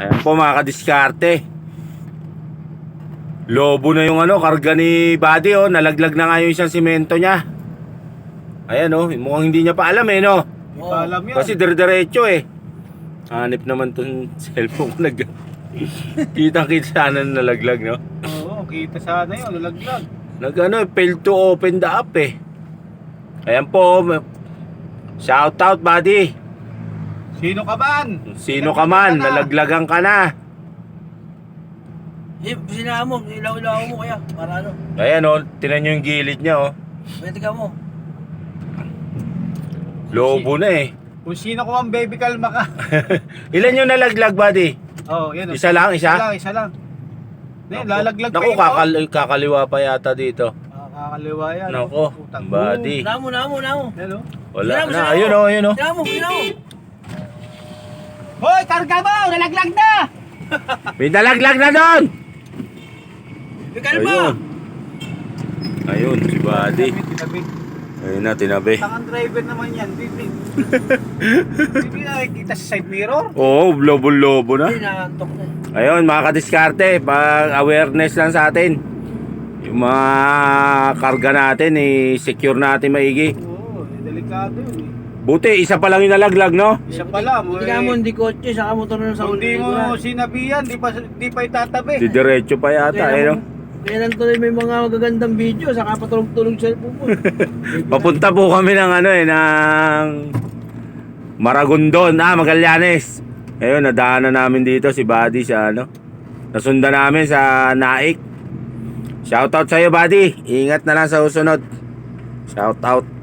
Ayan po mga kadiskarte. Lobo na yung ano, karga ni Buddy oh. Nalaglag na nga yung isang simento niya. Ayan oh, mukhang hindi niya pa alam eh no. Hindi pa alam yan. Kasi dire-diretso eh. Hanip naman tong cellphone ko nag... Kitang-kita sana na nalaglag no. Oo, kita sana yun, lalaglag. Nag ano, fail to open the app eh. Ayan po. Shout out buddy. Sino ka man? Sino ka man, nalaglagan ka na. Eh, sinama mo, ilaw-ilaw mo kaya, para ano, Ayan oh, tinan nyo yung gilid niya oh. pwede ka mo. Lobo na eh. Kung sino ko man, baby, kalma ka. Ilan yung nalaglag buddy? Oo, oh, yan. oh. Isa lang, isa? Isa lang, isa lang. Hindi, lalaglag pa Naku, yun, oh. kakal kakaliwa pa yata dito. Kakaliwa yan. Nako, Putang buddy. Namo, namo, namo. mo. Hello? Wala Sinama, na, sinama. ayun oh, ayun oh. Sinama mo, sinama mo. Hoy, karga mo! Nalaglag na! May nalaglag na doon! May kalma. Ayun. Ayun, si buddy. Ayun na, tinabi. Tangang driver naman yan, bibi. Bibi nakikita sa side mirror. Oo, oh, lobo-lobo na. Hindi, nakantok na. Ayun, mga kadiskarte, pag awareness lang sa atin. Yung mga karga natin, i-secure natin maigi. Oo, eh, delikado yun eh. Buti, isa pa lang yung nalaglag, no? Isa pala mo Hindi ka mo, hindi kotse, saka motor na sa Kung di mo sinabihan, di pa, di pa itatabi. Didiretso pa yata, eh, no? Kaya lang tuloy may mga magagandang video, saka patulog-tulog sa cellphone. Papunta po kami ng ano eh, ng Maragondon, ah, Magallanes. Ayun, nadaanan namin dito si Buddy sa ano. Nasundan namin sa Naik. Shoutout sa'yo, Buddy. Ingat na lang sa susunod. Shoutout.